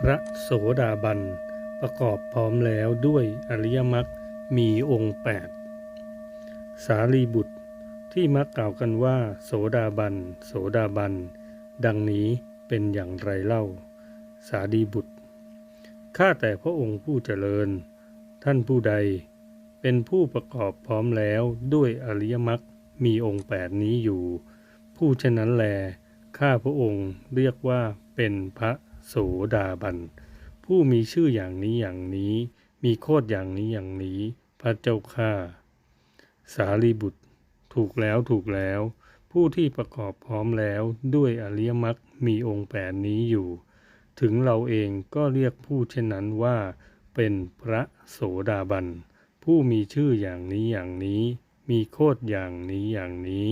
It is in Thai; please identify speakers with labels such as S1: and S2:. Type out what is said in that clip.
S1: พระโสดาบัน ประกอบพร้อมแล้วด้วยอริยมรรคมีองค์แปดสารีบุตรที่มักกล่าวกันว่า โสดาบัน โสดาบัน ดังนี้เป็นอย่างไรเล่า สารีบุตร ข้าแต่พระองค์ผู้เจริญ ท่านผู้ใด เป็นผู้ประกอบพร้อมแล้วด้วยอริยมรรคมีองค์แปดนี้อยู่ ผู้เช่นนั้นแล ข้าพระองค์เรียกว่าเป็นพระ โสดาบัน ผู้มีชื่ออย่างนี้อย่างนี้ มีโคดอย่างนี้อย่างนี้ พระเจ้าข้าสารีบุตร ถูกแล้วถูกแล้ว ผู้ที่ประกอบพร้อมแล้วด้วยอริยมรรคมีองค์แปดนี้อยู่ ถึงเราเองก็เรียกผู้เช่นนั้นว่า เป็นพระโสดาบัน ผู้มีชื่ออย่างนี้อย่างนี้ มีโคดอย่างนี้อย่างนี้